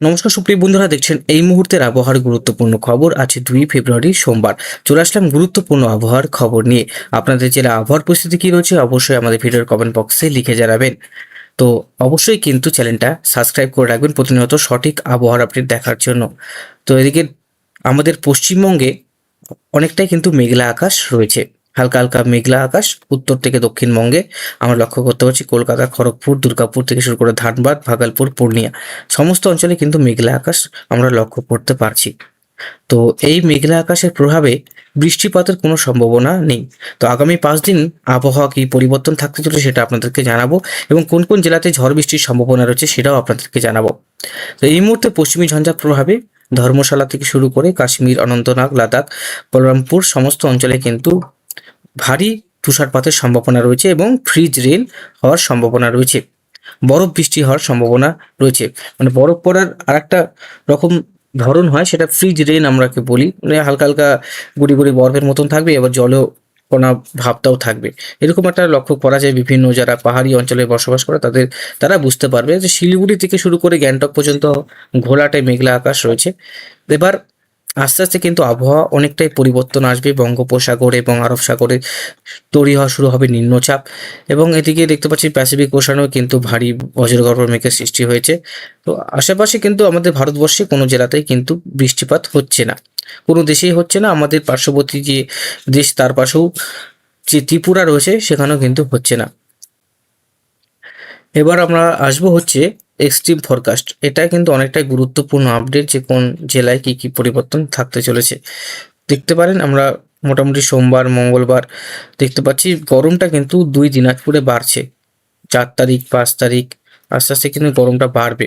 নমস্কার, সুপ্রিয় বন্ধুরা, দেখছেন এই মুহূর্তের আবহাওয়ার গুরুত্বপূর্ণ খবর। আছে দুই ফেব্রুয়ারি, সোমবার। চলে আসলাম গুরুত্বপূর্ণ আবহাওয়ার খবর নিয়ে। আপনাদের জেলা আবহাওয়ার পরিস্থিতি কী রয়েছে, অবশ্যই আমাদের ভিডিওর কমেন্ট বক্সে লিখে জানাবেন। তো অবশ্যই কিন্তু চ্যানেলটা সাবস্ক্রাইব করে রাখবেন, প্রতিনিয়ত সঠিক আবহাওয়ার আপডেট দেখার জন্য। তো এদিকে আমাদের পশ্চিমবঙ্গে অনেকটাই কিন্তু মেঘলা আকাশ রয়েছে। হালকা হালকা মেঘলা আকাশ, উত্তর থেকে দক্ষিণবঙ্গে। আমরা লক্ষ্য করতে পারছি কলকাতা, খড়গপুর, দুর্গাপুর থেকে শুরু করে ধানবাদ, ভাগলপুর, পূর্ণিয়া। সমস্ত অঞ্চলে কিন্তু মেঘলা আকাশ আমরা লক্ষ্য করতে পারছি। তো এই মেঘলা আকাশের প্রভাবে বৃষ্টিপাতের কোনো সম্ভাবনা নেই। তো আগামী পাঁচ দিন আবহাওয়া কি পরিবর্তন থাকতে চলেছে সেটা আপনাদেরকে জানাব এবং কোন কোন জেলাতে ঝড় বৃষ্টির সম্ভাবনা রয়েছে সেটাও আপনাদেরকে জানাব। তো এই মুহূর্তে পশ্চিমী ঝঞ্ঝার প্রভাবে ধর্মশালা থেকে শুরু করে কাশ্মীর, অনন্তনাগ, লাদাখ, বলরামপুর সমস্ত অঞ্চলে কিন্তু ভারী তুষারপাতের সম্ভাবনা রয়েছে এবং ফ্রিজ রেন হওয়ার সম্ভাবনা রয়েছে। বরফ বৃষ্টি হওয়ার সম্ভাবনা রয়েছে। মানে বরফ পড়ার আরেকটা রকম ধরন হয়, সেটা ফ্রিজ রেন আমরাকে বলি। মানে হালকা হালকা গুড়ি গুড়ি বরফের মতন থাকবে, এবার জলও কণা ভাবটাও থাকবে। এরকম একটা লক্ষ্য করা যায় বিভিন্ন যারা পাহাড়ি অঞ্চলে বসবাস করে, তাদের তারা বুঝতে পারবে যে শিলিগুড়ি থেকে শুরু করে গ্যাংটক পর্যন্ত ঘোলাটে মেঘলা আকাশ রয়েছে। এবার আস্তে আস্তে কিন্তু আবহাওয়া অনেকটাই পরিবর্তন আসবে। বঙ্গোপসাগর এবং আরব সাগরে তৈরি হওয়া শুরু হবে নিম্নচাপ এবং এদিকে দেখতে পাচ্ছি প্যাসিফিক ওশানেও কিন্তু ভারী বজ্রগর্ভ মেঘের সৃষ্টি হয়েছে। তো আশেপাশে কিন্তু আমাদের ভারতবর্ষে কোনো জেলাতেই কিন্তু বৃষ্টিপাত হচ্ছে না। কোনো দেশেই হচ্ছে না, আমাদের পার্শ্ববর্তী যে দেশ তার পাশেও যে ত্রিপুরা রয়েছে সেখানেও কিন্তু হচ্ছে না। এবার আমরা আসব হচ্ছে এক্সট্রিম ফরকাস্ট এটা কিন্তু অনেকটাই গুরুত্বপূর্ণ আপডেট যে কোন জেলায় কি কি পরিবর্তন থাকতে চলেছে। দেখতে পারেন, আমরা মোটামুটি সোমবার, মঙ্গলবার দেখতে পাচ্ছি, গরমটা কিন্তু দুই দিনাজপুরে বাড়ছে। চার তারিখ, পাঁচ তারিখ, আস্তে আস্তে কিন্তু গরমটা বাড়বে।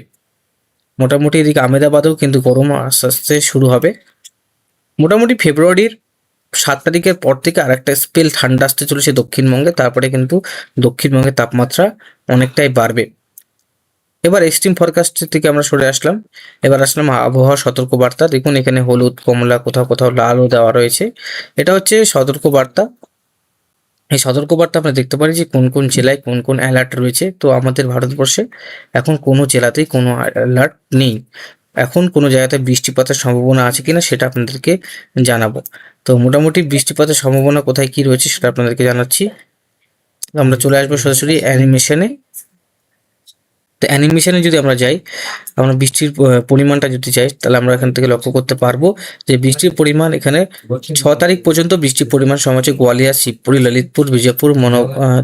মোটামুটি এদিকে আমেদাবাদেও কিন্তু গরম আস্তে আস্তে শুরু হবে। মোটামুটি ফেব্রুয়ারির সাত তারিখের পর থেকে আরেকটা স্পেল ঠান্ডা আসতে চলেছে দক্ষিণবঙ্গে, তারপরে কিন্তু দক্ষিণবঙ্গের তাপমাত্রা অনেকটাই বাড়বে। এবার এক্সট্রিম ফরকাস্ট থেকে আমরা সরে আসলাম। এবার আসলাম আবহাওয়া সতর্কবার্তা। দেখুন, এখানে হলুদ, কমলা, কোথাও কোথাও লালও দেওয়া রয়েছে। এটা হচ্ছে সতর্কবার্তা। এই সতর্কবার্তা আমরা দেখতে পারি যে কোন কোন জেলায় কোন কোন অ্যালার্ট রয়েছে। তো আমাদের ভারতবর্ষে এখন কোনো জেলাতেই কোনো অ্যালার্ট নেই। এখন কোনো জায়গাতে বৃষ্টিপাতের সম্ভাবনা আছে কিনা সেটা আপনাদেরকে জানাব। তো মোটামুটি বৃষ্টিপাতের সম্ভাবনা কোথায় কি রয়েছে সেটা আপনাদেরকে জানাচ্ছি। আমরা চলে আসব সরাসরি অ্যানিমেশনে তো অ্যানিমেশনে যদি আমরা যাই, আমরা বৃষ্টির পরিমাণটা যদি চাই তাহলে আমরা এখান থেকে লক্ষ্য করতে পারব যে বৃষ্টির পরিমাণ এখানে ছ তারিখ পর্যন্ত বৃষ্টির পরিমাণ সময় হচ্ছে গোয়ালিয়র শিবপুরি, ললিতপুর বিজয়পুর মন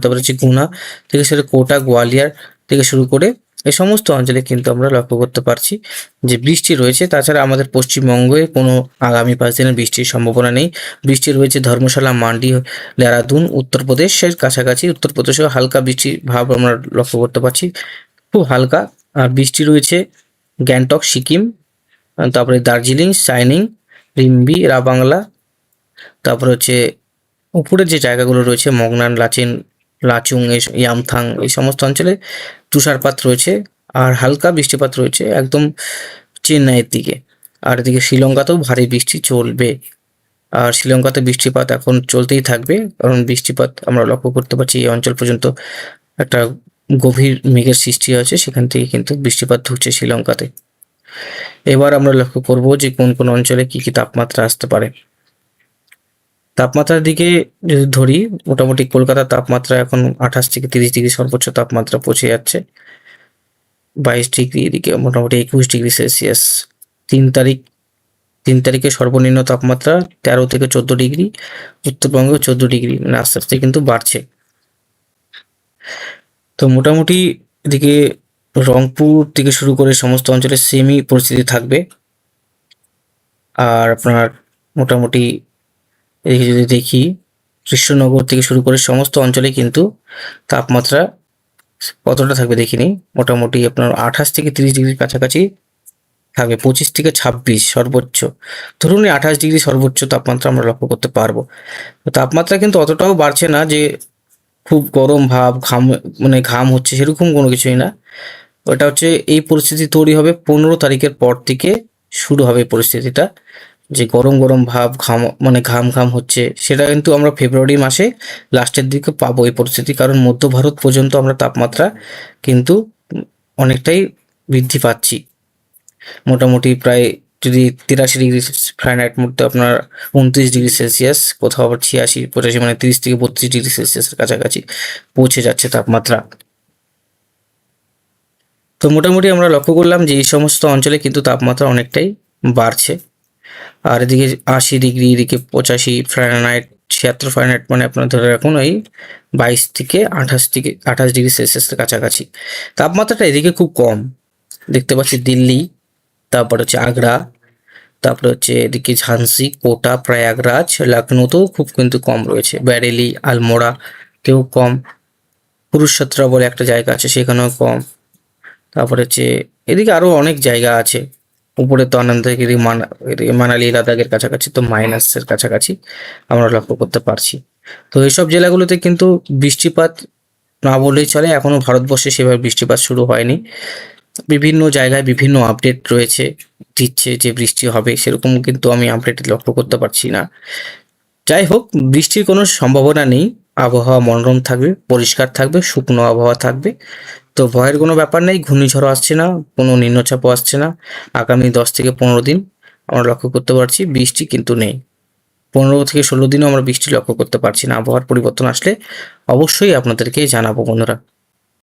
তারপরে হচ্ছে গুনা থেকে শুরু কোটা, গোয়ালিয়র থেকে শুরু করে এই সমস্ত অঞ্চলে কিন্তু আমরা লক্ষ্য করতে পারছি যে বৃষ্টি রয়েছে। তাছাড়া আমাদের পশ্চিমবঙ্গে কোনো আগামী পাঁচ দিনের বৃষ্টির সম্ভাবনা নেই। বৃষ্টি রয়েছে ধর্মশালা, মান্ডি, দেরাদুন উত্তরপ্রদেশের কাছাকাছি উত্তরপ্রদেশেও হালকা বৃষ্টির ভাব আমরা লক্ষ্য করতে পারছি। খুব হালকা, আর বৃষ্টি রয়েছে গ্যাংটক, সিকিম, তারপরে দার্জিলিং, সাইনিং, রিম্বি, রাবাংলা, তারপরে হচ্ছে উপরের যে জায়গাগুলো রয়েছে, মগনান, লাচেন, লাচুং ইয়ামথাং, এই সমস্ত অঞ্চলে তুষারপাত রয়েছে, আর হালকা বৃষ্টিপাত রয়েছে একদম চেন্নাইয়ের দিকে। আর এদিকে শ্রীলঙ্কাতেও ভারী বৃষ্টি চলবে, আর শ্রীলঙ্কাতে বৃষ্টিপাত এখন চলতেই থাকবে, কারণ বৃষ্টিপাত আমরা লক্ষ্য করতে পারছি এই অঞ্চল পর্যন্ত একটা গভীর মেঘের সৃষ্টি হয়েছে, সেখান থেকে কিন্তু বৃষ্টিপাত ঢুকছে শ্রীলঙ্কাতে। এবার আমরা লক্ষ্য করব যে কোন কোন অঞ্চলে কি কি তাপমাত্রা আসতে পারে। তাপমাত্রার দিকে যদি ধরি, মোটামুটি কলকাতার তাপমাত্রা এখন আঠাশ থেকে তিরিশ ডিগ্রি সর্বোচ্চ তাপমাত্রা পৌঁছে যাচ্ছে। বাইশ ডিগ্রি এদিকে মোটামুটি একুশ ডিগ্রি সেলসিয়াস। তিন তারিখ, তিন তারিখে সর্বনিম্ন তাপমাত্রা তেরো থেকে চোদ্দ ডিগ্রি, উত্তরবঙ্গেও চোদ্দ ডিগ্রি মানে আস্তে আস্তে কিন্তু বাড়ছে। তো মোটামুটি এদিকে রংপুর থেকে শুরু করে সমস্ত অঞ্চলে সেমই পরিস্থিতি থাকবে। আর আপনার মোটামুটি এদিকে যদি দেখি, কৃষ্ণনগর থেকে শুরু করে সমস্ত অঞ্চলে কিন্তু তাপমাত্রা কতটা থাকবে দেখিনি। মোটামুটি আপনার আঠাশ থেকে তিরিশ ডিগ্রির কাছাকাছি থাকবে, পঁচিশ থেকে ছাব্বিশ সর্বোচ্চ। ধরুন আঠাশ ডিগ্রি সর্বোচ্চ তাপমাত্রা আমরা লক্ষ্য করতে পারব। তাপমাত্রা কিন্তু অতটাও বাড়ছে না যে খুব গরম ভাব, ঘাম মানে ঘাম হচ্ছে সেরকম কোনো কিছুই না। ওটা হচ্ছে এই পরিস্থিতি তৈরি হবে পনেরো তারিখের পর থেকে শুরু হবে পরিস্থিতিটা। যে গরম গরম ভাব, ঘাম মানে ঘাম ঘাম হচ্ছে, সেটা কিন্তু আমরা ফেব্রুয়ারি মাসে লাস্টের দিকে পাবো এই পরিস্থিতি। কারণ মধ্য ভারত পর্যন্ত আমরা তাপমাত্রা কিন্তু অনেকটাই বৃদ্ধি পাচ্ছি। মোটামুটি প্রায় যদি তিরাশি ডিগ্রি ফারেনহাইট মধ্যে আপনার উনত্রিশ ডিগ্রি সেলসিয়াস কোথাও আবার ছিয়াশি, পঁচাশি মানে তিরিশ থেকে বত্রিশ ডিগ্রি সেলসিয়াসের কাছাকাছি পৌঁছে যাচ্ছে তাপমাত্রা। তো মোটামুটি আমরা লক্ষ্য করলাম যে এই সমস্ত অঞ্চলে কিন্তু তাপমাত্রা অনেকটাই বাড়ছে। আর এদিকে আশি ডিগ্রি, এদিকে পঁচাশি ফারেনহাইট ছিয়াত্তর ফারেনহাইট মানে আপনার ধরে রাখুন ওই বাইশ থেকে আঠাশ থেকে আঠাশ ডিগ্রি সেলসিয়াসের কাছাকাছি। তাপমাত্রাটা এদিকে খুব কম। দেখতে পাচ্ছি দিল্লি, তারপর হচ্ছে আগ্রা তারপরে হচ্ছে এদিকে ঝান্সি, কোটা, প্রয়াগরাজ, লখনৌতেও খুব কিন্তু কম রয়েছে। ব্যারেলি, আলমোড়া তেও কম। কুরুক্ষেত্র বলে একটা জায়গা আছে, সেখানেও কম। তারপরে হচ্ছে এদিকে আরও অনেক জায়গা আছে। উপরে তো আনন্দগিরি, মানা মানালি, লাদাখের কাছাকাছি তো মাইনাসের কাছাকাছি আমরা লক্ষ্য করতে পারছি। তো এইসব জেলাগুলোতে কিন্তু বৃষ্টিপাত না বললেই চলে এখনও ভারতবর্ষে সেভাবে বৃষ্টিপাত শুরু হয়নি। বিভিন্ন জায়গায় বিভিন্ন আপডেট রয়েছে। দিচ্ছে যে বৃষ্টি হবে, সেরকম কিন্তু আমি আপডেট লক্ষ্য করতে পারছি না। যাই হোক, বৃষ্টির কোনো সম্ভাবনা নেই। আবহাওয়া মনোরম থাকবে, পরিষ্কার থাকবে, শুকনো আবহাওয়া থাকবে। তো ভয়ের কোনো ব্যাপার নেই, ঘূর্ণিঝড়ও আসছে না, কোনো নিম্নচাপও আসছে না। আগামী দশ থেকে পনেরো দিন আমরা লক্ষ্য করতে পারছি বৃষ্টি কিন্তু নেই। পনেরো থেকে ষোলো দিনও আমরা বৃষ্টি লক্ষ্য করতে পারছি না। আবহাওয়ার পরিবর্তন আসলে অবশ্যই আপনাদেরকে জানাব বন্ধুরা।